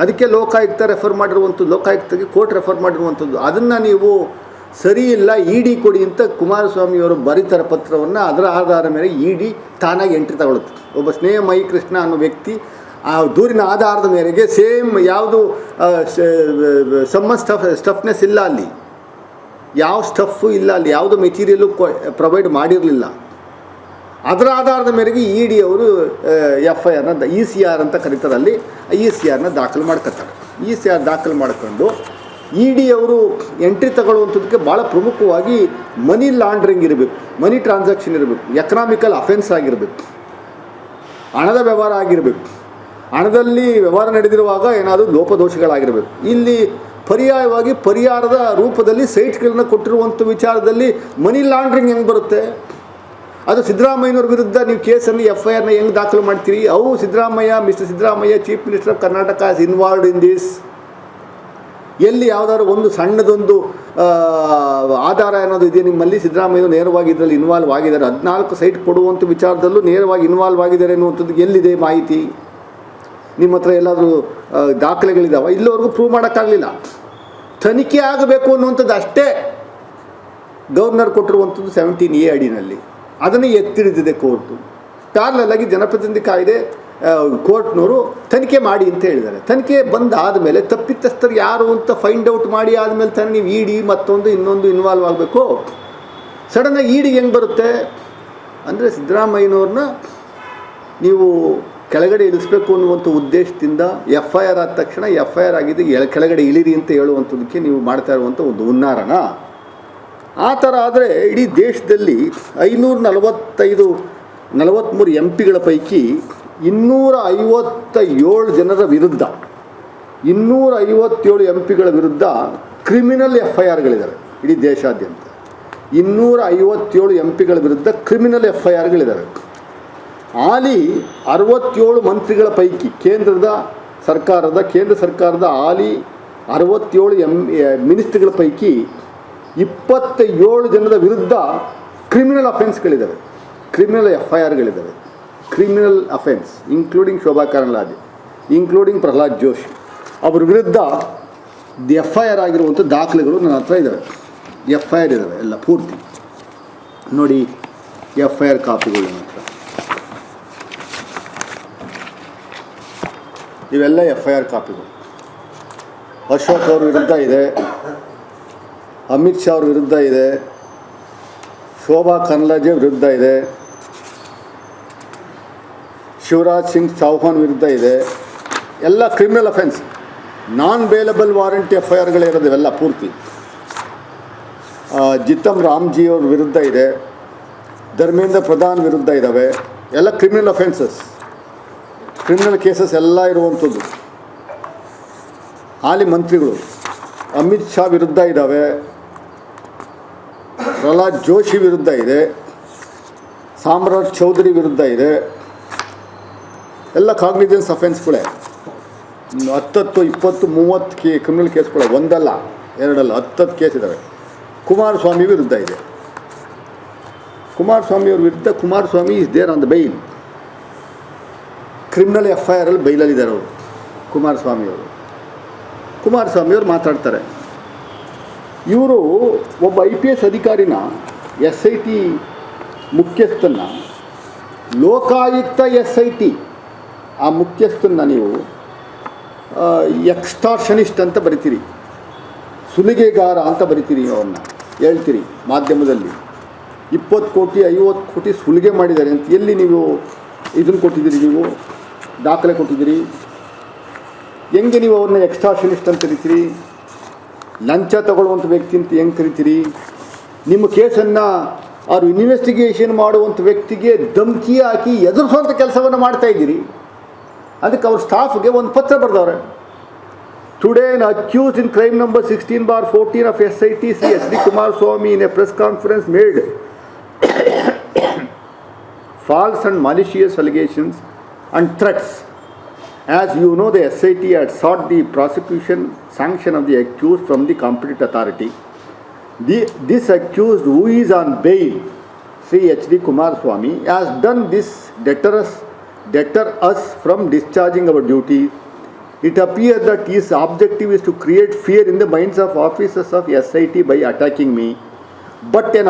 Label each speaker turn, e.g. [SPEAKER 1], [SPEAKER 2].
[SPEAKER 1] ಅದಕ್ಕೆ ಲೋಕಾಯುಕ್ತ ರೆಫರ್ ಮಾಡಿರುವಂಥದ್ದು ಲೋಕಾಯುಕ್ತಕ್ಕೆ court refer ಮಾಡಿರುವಂಥದ್ದು. ಅದನ್ನು ನೀವು ಸರಿ ಇಲ್ಲ ಇ ಡಿ ಕೊಡಿ ಅಂತ ಕುಮಾರಸ್ವಾಮಿಯವರು ಬರೀತಾರ ಪತ್ರವನ್ನು ಅದರ ಆಧಾರದ ಮೇಲೆ ಇ ಡಿ ತಾನಾಗಿ ಎಂಟ್ರಿ ತಗೊಳುತ್ತೆ. ಒಬ್ಬ ಸ್ನೇಹ ಮೈ ಕೃಷ್ಣ ಅನ್ನೋ ವ್ಯಕ್ತಿ ಆ ದೂರಿನ ಆಧಾರದ ಮೇರೆಗೆ ಸೇಮ್ ಯಾವುದು ಸಮ್ಮ ಸ್ಟಫ್ ಸ್ಟಫ್ನೆಸ್ ಇಲ್ಲ ಅಲ್ಲಿ. ಯಾವ ಸ್ಟಫು ಇಲ್ಲ ಅಲ್ಲಿ, ಯಾವುದೋ ಮೆಟೀರಿಯಲ್ಲು ಪ್ರೊವೈಡ್ ಮಾಡಿರಲಿಲ್ಲ. ಅದರ ಆಧಾರದ ಮೇರೆಗೆ ಇ ಡಿ ಅವರು ಎಫ್ ಐ ಆರ್ನ ಇ ಸಿ ಆರ್ ಅಂತ ಕರೀತಾರೆ ಅಲ್ಲಿ ಇ ಸಿ ಆರ್ನ ದಾಖಲು ಮಾಡ್ಕೊತಾರೆ. ಇ ಸಿ ಆರ್ ದಾಖಲು ಮಾಡ್ಕೊಂಡು ಇ ಡಿ ಅವರು ಎಂಟ್ರಿ ತಗೊಳ್ಳುವಂಥದ್ದಕ್ಕೆ ಭಾಳ ಪ್ರಮುಖವಾಗಿ ಮನಿ ಲಾಂಡ್ರಿಂಗ್ ಇರಬೇಕು ಮನಿ ಟ್ರಾನ್ಸಾಕ್ಷನ್ ಇರಬೇಕು ಎಕನಾಮಿಕಲ್ ಅಫೆನ್ಸ್ ಆಗಿರಬೇಕು, ಹಣದ ವ್ಯವಹಾರ ಆಗಿರಬೇಕು. ಹಣದಲ್ಲಿ ವ್ಯವಹಾರ ನಡೆದಿರುವಾಗ ಏನಾದರೂ ಲೋಪದೋಷಗಳಾಗಿರಬೇಕು. ಇಲ್ಲಿ ಪರ್ಯಾಯವಾಗಿ ಪರಿಹಾರದ ರೂಪದಲ್ಲಿ ಸೈಟ್ಗಳನ್ನ ಕೊಟ್ಟಿರುವಂಥ ವಿಚಾರದಲ್ಲಿ ಮನಿ ಲಾಂಡ್ರಿಂಗ್ ಹೆಂಗೆ ಬರುತ್ತೆ? ಅದು ಸಿದ್ದರಾಮಯ್ಯನವ್ರ ವಿರುದ್ಧ ನೀವು ಕೇಸನ್ನು ಎಫ್ ಐ ಆರ್ನ ಹೆಂಗೆ ದಾಖಲು ಮಾಡ್ತೀರಿ? ಅವು Siddaramaiah, mister Siddaramaiah, chief minister of Karnataka is involved in this ಎಲ್ಲಿ ಯಾವುದಾದ್ರು ಒಂದು ಸಣ್ಣದೊಂದು ಆಧಾರ ಅನ್ನೋದು ಇದೆ ನಿಮ್ಮಲ್ಲಿ? ಸಿದ್ದರಾಮಯ್ಯ ನೇರವಾಗಿ ಇದರಲ್ಲಿ ಇನ್ವಾಲ್ವ್ ಆಗಿದ್ದಾರೆ. ಹದಿನಾಲ್ಕು ಸೈಟ್ ಕೊಡುವಂಥ ವಿಚಾರದಲ್ಲೂ ನೇರವಾಗಿ ಇನ್ವಾಲ್ವ್ ಆಗಿದ್ದಾರೆ ಅನ್ನುವಂಥದ್ದು ಎಲ್ಲಿದೆ ಮಾಹಿತಿ? ನಿಮ್ಮ ಹತ್ರ ಎಲ್ಲಾದರೂ ದಾಖಲೆಗಳಿದ್ದಾವೆ ಇಲ್ಲಿವರೆಗೂ ಪ್ರೂವ್ ಮಾಡೋಕ್ಕಾಗಲಿಲ್ಲ. ತನಿಖೆ ಆಗಬೇಕು ಅನ್ನುವಂಥದ್ದು ಅಷ್ಟೇ. ಗವರ್ನರ್ ಕೊಟ್ಟಿರುವಂಥದ್ದು ಸೆವೆಂಟೀನ್ ಎ ಅಡಿನಲ್ಲಿ. ಅದನ್ನು ಎತ್ತಿಡಿದಿದೆ ಕೋರ್ಟು. ಪ್ಯಾರ್ಲಲ್ಲಾಗಿ ಜನಪ್ರತಿನಿಧಿ ಕಾಯ್ದೆ ಕೋರ್ಟ್ನವರು ತನಿಖೆ ಮಾಡಿ ಅಂತ ಹೇಳಿದ್ದಾರೆ. ತನಿಖೆ ಬಂದಾದ ಮೇಲೆ ತಪ್ಪಿತಸ್ಥರು ಯಾರು ಅಂತ ಫೈಂಡ್ ಔಟ್ ಮಾಡಿ ಆದಮೇಲೆ ತಾನೇ ನೀವು ಇಡಿ ಮತ್ತೊಂದು, ಇನ್ನೊಂದು ಇನ್ವಾಲ್ವ್ ಆಗಬೇಕು. ಸಡನ್ನಾಗಿ ಇಡಿ ಹೆಂಗೆ ಬರುತ್ತೆ? ಅಂದರೆ ಸಿದ್ದರಾಮಯ್ಯನವ್ರನ್ನ ನೀವು ಕೆಳಗಡೆ ಇಳಿಸ್ಬೇಕು ಅನ್ನುವಂಥ ಉದ್ದೇಶದಿಂದ ಎಫ್ ಐ ಆರ್ ಆದ ತಕ್ಷಣ ಎಫ್ ಐ ಆರ್ ಆಗಿದೆ ಕೆಳಗಡೆ ಇಳಿರಿ ಅಂತ ಹೇಳುವಂಥದ್ದಕ್ಕೆ ನೀವು ಮಾಡ್ತಾ ಇರುವಂಥ ಒಂದು ಹುನ್ನಾರನ. ಆ ಥರ ಆದರೆ ಇಡೀ ದೇಶದಲ್ಲಿ ಐನೂರ ನಲವತ್ತೈದು ನಲವತ್ತ್ಮೂರು ಎಂ ಪಿಗಳ ಪೈಕಿ ಇನ್ನೂರ ಐವತ್ತ ಏಳು ಜನರ ವಿರುದ್ಧ ಇನ್ನೂರ ಐವತ್ತೇಳು ಎಂ ಪಿಗಳ ವಿರುದ್ಧ ಕ್ರಿಮಿನಲ್ ಎಫ್ ಐ ಆರ್ಗಳಿದ್ದಾರೆ ಇಡೀ ದೇಶಾದ್ಯಂತ. ಇನ್ನೂರ ಐವತ್ತೇಳು ಎಂ ಪಿಗಳ ವಿರುದ್ಧ ಕ್ರಿಮಿನಲ್ ಎಫ್ ಐ ಆರ್ಗಳಿದ್ದಾರೆ ಆಲಿ ಅರವತ್ತೇಳು ಮಂತ್ರಿಗಳ ಪೈಕಿ ಕೇಂದ್ರದ ಸರ್ಕಾರದ, ಕೇಂದ್ರ ಸರ್ಕಾರದ ಆಲಿ ಅರವತ್ತೇಳು ಎಂ, ಮಿನಿಸ್ಟ್ರಿಗಳ ಪೈಕಿ ಇಪ್ಪತ್ತ ಏಳು ಜನರ ವಿರುದ್ಧ ಕ್ರಿಮಿನಲ್ ಅಫೆನ್ಸ್ಗಳಿದ್ದಾವೆ criminal F I ಆರ್ಗಳಿದ್ದಾವೆ criminal offence including Shobha Karandlaje including Pralhad Joshi, ಅವ್ರ ವಿರುದ್ಧ ದಿ ಎಫ್ ಐ ಆರ್ ಆಗಿರುವಂಥ ದಾಖಲೆಗಳು ನನ್ನ ಹತ್ರ ಇದ್ದಾವೆ ಎಫ್ ಐ ಆರ್ ಇದ್ದಾವೆ ಎಲ್ಲ ಪೂರ್ತಿ. ನೋಡಿ ಎಫ್ ಐ ಆರ್ ಕಾಪಿಗಳು ನನ್ನ ಹತ್ರ. ಇವೆಲ್ಲ ಎಫ್ ಐ ಆರ್ ಕಾಪಿಗಳು. ಅಶೋಕ್ ಅವ್ರ ವಿರುದ್ಧ ಇದೆ. ಅಮಿತ್ ಶಾ ಅವ್ರ ವಿರುದ್ಧ ಇದೆ. ಶೋಭಾ ಕನ್ಲಾಜೆ ವಿರುದ್ಧ ಇದೆ. ಶಿವರಾಜ್ ಸಿಂಗ್ ಚೌಹಾನ್ ವಿರುದ್ಧ ಇದೆ. ಎಲ್ಲ criminal offence non bailable warranty F I ಆರ್ಗಳಿರೋದು ಇವೆಲ್ಲ ಪೂರ್ತಿ. ಜಿತಮ್ ರಾಮ್ಜಿ ಅವ್ರ ವಿರುದ್ಧ ಇದೆ. ಧರ್ಮೇಂದ್ರ ಪ್ರಧಾನ್ ವಿರುದ್ಧ ಇದ್ದಾವೆ ಎಲ್ಲ ಕ್ರಿಮಿನಲ್ ಅಫೆನ್ಸಸ್ ಕ್ರಿಮಿನಲ್ ಕೇಸಸ್ ಎಲ್ಲ ಇರುವಂಥದ್ದು. ಹಾಲಿ ಮಂತ್ರಿಗಳು, ಅಮಿತ್ ಶಾ ವಿರುದ್ಧ ಇದ್ದಾವೆ ಪ್ರಹ್ಲಾದ್ ಜೋಶಿ ವಿರುದ್ಧ ಇದೆ, ಸಾಮ್ರಾಟ್ ಚೌಧರಿ ವಿರುದ್ಧ ಇದೆ. ಎಲ್ಲ ಕಾಗ್ನಿಜೆನ್ಸ್ ಅಫೆನ್ಸ್ಗಳೇ ಹತ್ತತ್ತು, ಇಪ್ಪತ್ತು, ಮೂವತ್ತು ಕೇ ಕ್ರಿಮಿನಲ್ ಕೇಸ್ಗಳೇ ಒಂದಲ್ಲ, ಎರಡಲ್ಲ, ಹತ್ತತ್ತು ಕೇಸ್ ಇದ್ದಾವೆ ಕುಮಾರಸ್ವಾಮಿ ವಿರುದ್ಧ ಇದೆ. ಕುಮಾರಸ್ವಾಮಿಯವ್ರ ವಿರುದ್ಧ Kumaraswamy is there on the bail criminal F I ಆರಲ್ಲಿ ಬೈಲಲ್ಲಿದ್ದಾರೆ ಅವರು ಕುಮಾರಸ್ವಾಮಿಯವರು ಅವರು. ಕುಮಾರಸ್ವಾಮಿ ಅವರು ಮಾತಾಡ್ತಾರೆ. ಇವರು ಒಬ್ಬ ಐ ಪಿ ಎಸ್ ಅಧಿಕಾರಿನ ಎಸ್ ಐ ಟಿ ಮುಖ್ಯಸ್ಥನ್ನ ಲೋಕಾಯುಕ್ತ ಎಸ್ ಐ ಟಿ, ಆ ಮುಖ್ಯಸ್ಥನ್ನ ನೀವು ಎಕ್ಸ್ಟಾರ್ಷನಿಸ್ಟ್ ಅಂತ ಬರಿತೀರಿ, ಸುಲಿಗೆಗಾರ ಅಂತ ಬರಿತೀರಿ ಅವನ್ನ ಹೇಳ್ತೀರಿ ಮಾಧ್ಯಮದಲ್ಲಿ. ಇಪ್ಪತ್ತು ಕೋಟಿ, ಐವತ್ತು ಕೋಟಿ ಸುಲಿಗೆ ಮಾಡಿದ್ದಾರೆ ಅಂತ ಎಲ್ಲಿ ನೀವು ಇದನ್ನು ಕೊಟ್ಟಿದ್ದೀರಿ ನೀವು? ದಾಖಲೆ ಕೊಟ್ಟಿದ್ದೀರಿ? ಹೆಂಗೆ ನೀವು ಅವ್ರನ್ನ ಎಕ್ಸ್ಟ್ರಾಷನಿಸ್ಟ್ ಅಂತ ಕರಿತೀರಿ? ಲಂಚ ತಗೊಳ್ಳುವಂಥ ವ್ಯಕ್ತಿ ಅಂತ ಹೆಂಗೆ ಕರಿತೀರಿ? ನಿಮ್ಮ ಕೇಸನ್ನು ಅವರು ಇನ್ವೆಸ್ಟಿಗೇಷನ್ ಮಾಡುವಂಥ ವ್ಯಕ್ತಿಗೆ ಧಮಕಿ ಹಾಕಿ ಎದುರಿಸುವಂಥ ಕೆಲಸವನ್ನು ಮಾಡ್ತಾ ಇದ್ದೀರಿ. ಅದಕ್ಕೆ ಅವ್ರ ಸ್ಟಾಫ್ಗೆ ಒಂದು ಪತ್ರ ಬರೆದವ್ರೆ. Today accuse in crime number sixteen bar fourteen of S I T C S D Kumaraswamy in a press conference made false and malicious allegations and threats. As you know, the SIT had sought the prosecution sanction of the accused from the competent authority. The, this accused, who is on bail, Sri H.D. Kumaraswamy, has done this deter us, deter us from discharging our duty. It appears that his objective is to create fear in the minds of officers of SIT by attacking me. But an